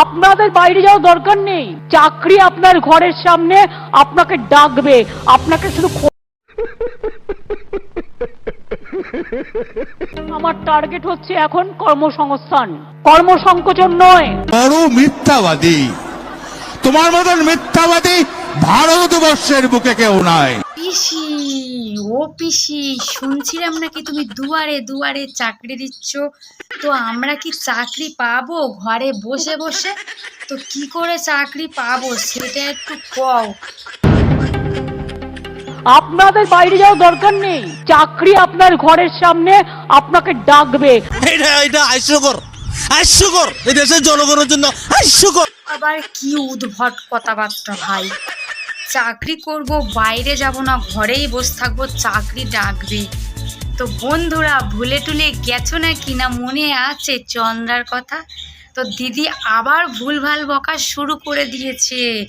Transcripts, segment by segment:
আপনাদের বাইরে যাওয়ার দরকার নেই। চাকরি আপনার ঘরের সামনে আপনাকে ডাকবে। আপনাকে শুধু আমার টার্গেট হচ্ছে এখন কর্মসংস্থান। কর্মসংকোচন নয়। বড় মিথ্যাবাদী। তোমার মতন মিথ্যাবাদী ভারতবর্ষের বুকে কেউ নাই। পিসি ও পিসি শুনছিলাম নাকি তুমি দুয়ারে দুয়ারে চাকরি দিচ্ছ? তো আমরা কি চাকরি পাবো ঘরে বসে বসে? তো কি করে চাকরি পাবো সেটা একটু কও। আপনাদের বাইরে যাওয়ার দরকার নেই। চাকরি আপনার ঘরের সামনে আপনাকে ডাকবে। এটা এটা হাস্যকর হাস্যকর। এই দেশের জনগণের জন্য হাস্যকর। আবার কি উদ্ভট কথাবার্তা ভাই। চাকরি করব, বাইরে যাব না, ঘরেই বসে থাকব, চাকরি ডাকবে। তো বন্ধুরা, ভুলে টুলে গেছো না কি না মনে আছে চন্দ্রার কথা? তো দিদি আবার ভুলভাল বকা শুরু করে দিয়েছে।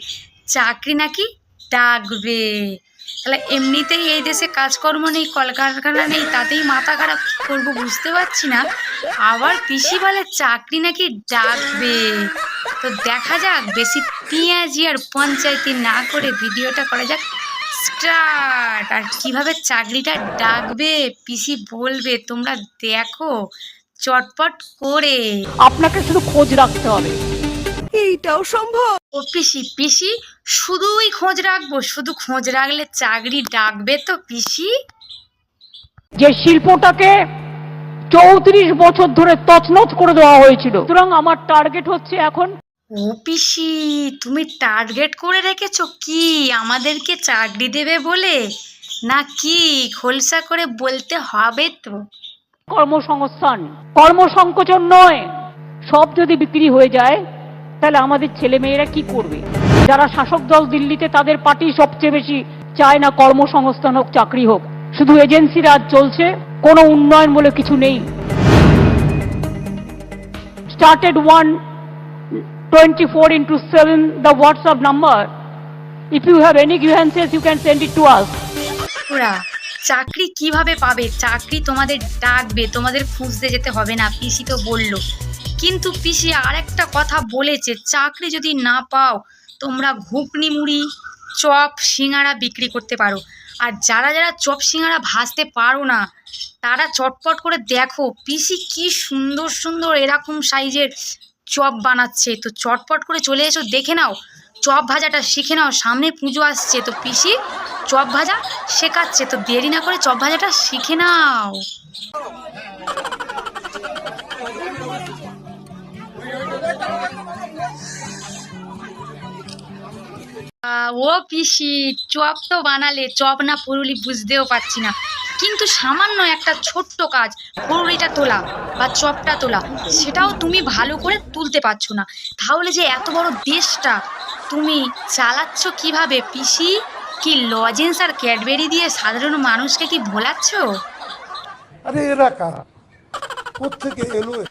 চাকরি নাকি ডাকবে। তাহলে এমনিতেই এই দেশে কাজকর্ম নেই, কলকারখানা নেই, তাতেই মাথা খারাপ করব বুঝতে পারছি না। আবার পিসি বলে চাকরি নাকি ডাকবে। তো দেখা যাক, বেশি পেঁয়াজি আর পঞ্চায়েতি না করে ভিডিওটা করা যাক। স্টার্ট! আর কীভাবে চাকরিটা ডাকবে, পিসি বলবে, তোমরা দেখো। চটপট করে। আপনাকে শুধু খোঁজ রাখতে হবে। ও পিসি পিসি শুধুই খোঁজ রাখব শুধু খোঁজ রাখলে চাকরি ডাকবে তো পিসি। যে শিল্পটাকে চৌত্রিশ বছর ধরে তছনছ করে দেওয়া হয়েছিল সুতরাং আমার টার্গেট হচ্ছে এখন ও পিসি তুমি টার্গেট করে রেখেছো কি? আমাদেরকে চাকরি দেবে বলে? না কি? খোলসা করে বলতে হবে তো। কর্মসংস্থান কর্মসংকোচন নয় সব যদি বিক্রি হয়ে যায় তাহলে আমাদের ছেলে মেয়েরা কি করবে? যারা শাসক দল দিল্লিতে তাদের পার্টি সবচেয়ে বেশি চায় না কর্মসংস্থান হোক, চাকরি হোক। শুধু এজেন্সি রাজ চলছে, কোনো উন্নয়ন বলে কিছু নেই। Started one twenty four into seven the WhatsApp number if you have any grievances you can send it to us চাকরি কীভাবে পাবে? চাকরি তোমাদের ডাকবে, তোমাদের খুঁজতে যেতে হবে না, পিসি তো বলল। কিন্তু পিসি আর একটা কথা বলেছে, চাকরি যদি না পাও, তোমরা ঘুগনি মুড়ি চপ সিঙ্গারা বিক্রি করতে পারো। আর যারা যারা চপ সিঙ্গারা ভাজতে পারো না, তারা চটপট করে দেখো, পিসি কি সুন্দর সুন্দর এরকম সাইজের চপ বানাচ্ছে। তো চটপট করে চলে এসো, দেখে নাও, চপ ভাজাটা শিখে নাও, সামনে পুজো আসছে। তো পিসি চপ ভাজা শেখাচ্ছে, তো দেরি না করে চপ ভাজাটা শিখে নাও। ও পিসি, চপ তো বানালে, চপ না পুরুলি বুঝতেও পারছি না। কিন্তু সামান্য একটা ছোট্ট কাজ পুরুলিটা তোলা বা চপটা তোলা, সেটাও তুমি ভালো করে তুলতে পারছ না। তাহলে যে এত বড় দেশটা তুমি চালাচ্ছ কীভাবে? পিসি, কি লজেন্স আর ক্যাডবেরি দিয়ে সাধারণ মানুষকে কি ভোলাচ্ছ? আরে এরা কারা? কোথেকে এলো এ?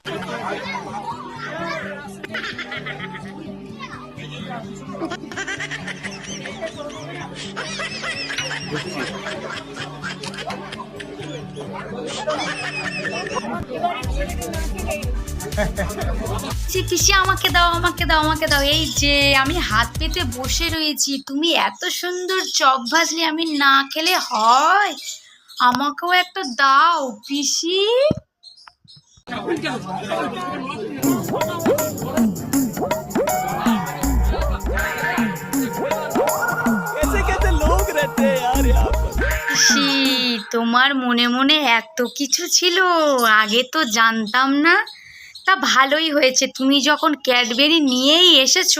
সে কিসে আমাকে দাও আমাকে দাও আমাকে দাও? এই যে আমি হাত পেতে বসে রয়েছি। তুমি এত সুন্দর চপ ভাজলে আমি না খেলে হয়। আমাকেও একটা দাও পিসি। লোক তোমার মনে মনে এত কিছু ছিল, আগে তো জানতাম না। তা ভালোই হয়েছে, তুমি যখন ক্যাডবেরি নিয়েই এসেছ,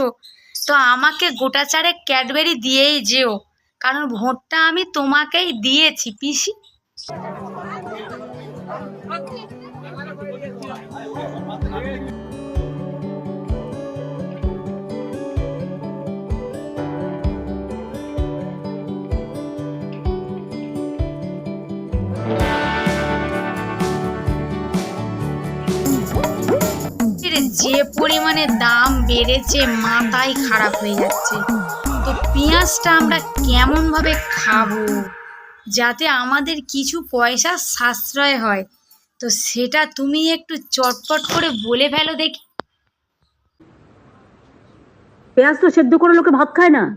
তো আমাকে গোটা চারেক ক্যাডবেরি দিয়েই যেও, কারণ ভোটটা আমি তোমাকেই দিয়েছি, পিসি। যে পরিমাণে দাম বেড়েছে মাথায় খারাপ হয়ে যাচ্ছে। তো পেঁয়াজটা আমরা কেমনভাবে খাব? যাতে আমাদের কিছু পয়সা সাশ্রয় হয়। তো সেটা তুমি একটু চটপট করে বলে ফেলো দেখি। পেঁয়াজ তো সেদ্ধ করে লোকে ভাত খায় না।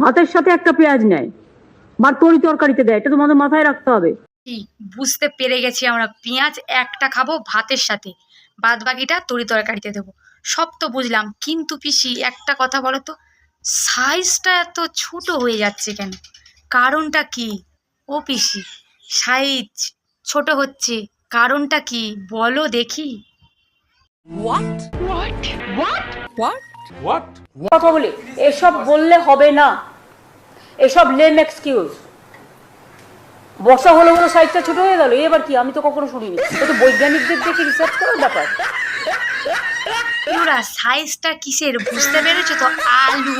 ভাতের সাথে একটা পেঁয়াজ নেয়। বা তরি তরকারিতে দেয়। এটা তোমাদের মাথায় রাখতে হবে। বুঝতে পেরে গেছি আমরা। পেঁয়াজ একটা খাব ভাতের সাথে। বাদ বাকিটা তরি তরকারিতে দেবো। সব তো বুঝলাম কিন্তু পিসি একটা কথা বলো তো সাইজটা এত ছোট হয়ে যাচ্ছে কেন? কারণটা কি? ও পিসি সাইজ ছোট হচ্ছে কারণটা কি? বলো দেখি। কথা বলি এসব বললে হবে না। এসব লেম এক্সকিউজ বর্ষা হলো হলো সাইজটা ছোট হয়ে গেল এবার কি? আমি তো কখনো শুনিনি। এটা বৈজ্ঞানিকদের দেখে রিসার্চ করার ব্যাপার। ওরা সাইজটা কিসের? বুঝতে পেরেছ তো? আলু।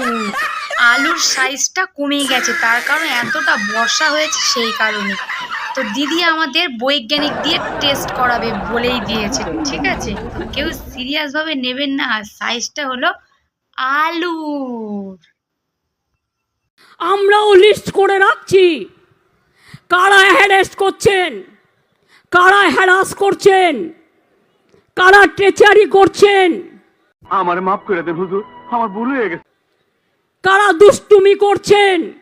আলুর সাইজটা কমে গেছে তার কারণ এতটা বর্ষা হয়েছে সেই কারণে। তো দিদি আমাদের বৈজ্ঞানিক দিয়ে টেস্ট করাবে বলেই দিয়েছে ঠিক আছে? কেউ সিরিয়াস ভাবে নেবেন না সাইজটা হলো আলুর। আমরাও লিস্ট করে রাখছি। কারা হ্যারাস করছেন? কারা হ্যারাস করছেন? কারা ট্রেচারি করছেন? আমার মাফ করে দেন হুজুর আমার ভুল হয়ে গেছে। কারা দুষ্টুমি করছেন?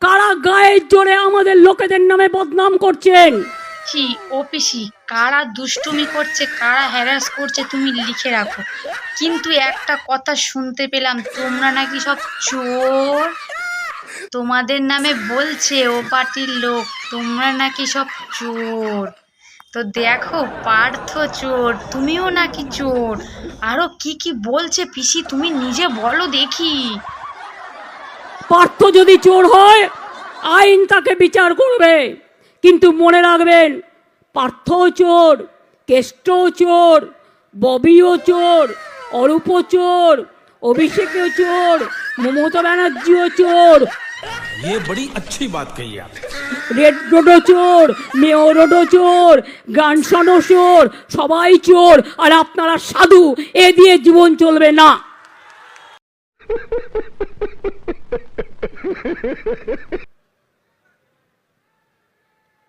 কারা গায়ের জোরে আমাদের লোকেদের নামে বদনাম করছেন? কি ওপিসি কারা দুষ্টুমি করছে কারা হ্যারাস করছে তুমি লিখে রাখো। কিন্তু একটা কথা শুনতে পেলাম তোমরা নাকি সব চোর? তোমাদের নামে বলছে, ও পার্টির লোক, তোমরা নাকি সব চোর। তো দেখো, পার্থ চোর, তুমিও নাকি চোর। আরও কি কি বলছে পিসি, তুমি নিজে বলো দেখি। পার্থ যদি চোর হয়, আইন তাকে বিচার করবে। কিন্তু মনে রাখবেন পার্থ চোর কেষ্ট চোর, ববিও চোর অরূপ চোর, অভিষেকও চোর, মমতা ব্যানার্জিও চোর ये बड़ी अच्छी बात कही आपने রেড রোডও চোর মেয় রোডও চোর গানসনও চোর সবাই চোর আর আপনারা সাধু এ দিয়ে জীবন চলবে না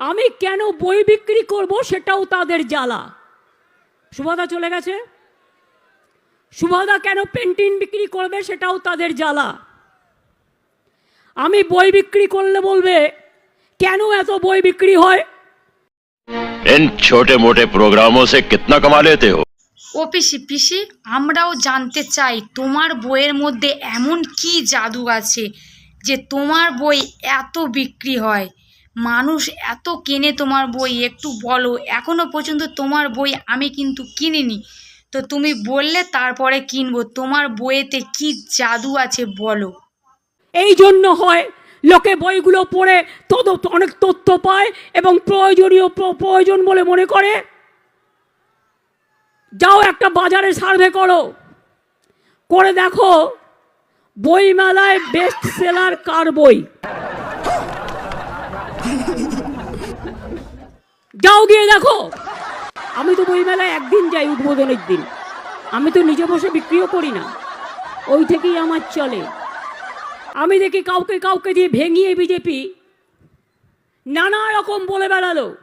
আমি কেন বই বিক্রি করব সেটাও তাদের জ্বালা সুভাদা চলে গেছে সুভাদা কেন পেন্টিং বিক্রি করবে সেটাও তাদের জ্বালা আমি বই বিক্রি করলে বলবে কেন এত বই বিক্রি হয় इन छोटे मोटे प्रोग्रामों से कितना कमा लेते हो ও পিসি পিসি আমরাও জানতে চাই তোমার বইয়ের মধ্যে এমন কি জাদু আছে যে তোমার বই এত বিক্রি হয় মানুষ এত কেনে তোমার বই একটু বলো এখনো পর্যন্ত তোমার বই আমি কিন্তু কিনিনি তো তুমি বললে তারপরে কিনবো তোমার বইয়েতে কি জাদু আছে বলো এই জন্য হয় লোকে বইগুলো পড়ে তত অনেক তথ্য পায় এবং প্রয়োজনীয় প্র- প্রয়োজন বলে মনে করে। যাও একটা বাজারে সার্ভে করো। করে দেখো বই মেলায় বেস্ট সেলার কার বই? যাও গিয়ে দেখো। আমি তো বই মেলায় একদিন যাই উদ্বোধনের দিন। আমি তো নিজে বসে বিক্রিও করি না। ওই থেকেই আমার চলে। আমি দেখি কাউকে কাউকে দিয়ে ভেঙিয়ে বিজেপি নানা রকম বলে বেড়ালো।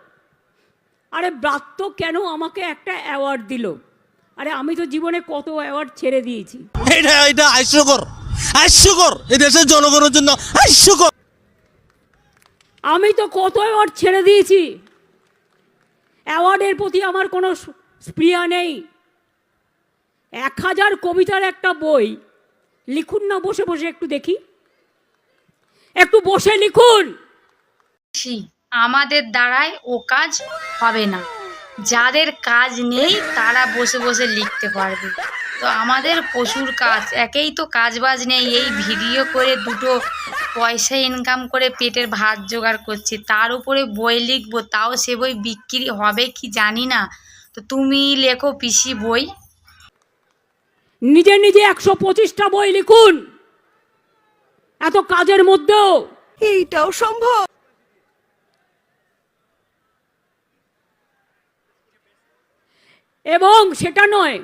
আরে ব্রাত্য কেন আমাকে একটা অ্যাওয়ার্ড দিল? আরে আমি তো জীবনে কত অ্যাওয়ার্ড ছেড়ে দিয়েছি। এটা এটা হাস্যকর হাস্যকর। এই দেশের জনগণের জন্য হাস্যকর। আমি তো কত অ্যাওয়ার্ড ছেড়ে দিয়েছি। অ্যাওয়ার্ডের প্রতি আমার কোনো স- স্পৃহা নেই। এক হাজার কবিতার একটা বই লিখুন না বসে বসে একটু দেখি। একটু বসে লিখুন। আমাদের দ্বারাই ও কাজ হবে না। যাদের কাজ নেই তারা বসে বসে লিখতে পারবে। তো আমাদের প্রচুর কাজ একেই তো কাজ বাজ নেই। এই ভিডিও করে দুটো পয়সা ইনকাম করে পেটের ভাত জোগাড় করছি। তার উপরে বই লিখব তাও সে বই বিক্রি হবে কি জানি না। তো তুমি লেখো পিসি বই। নিজে নিজে একশো পঁচিশটা বই লিখুন। এত কাজের মধ্যেও। এইটাও সম্ভব। এবং সেটা নয়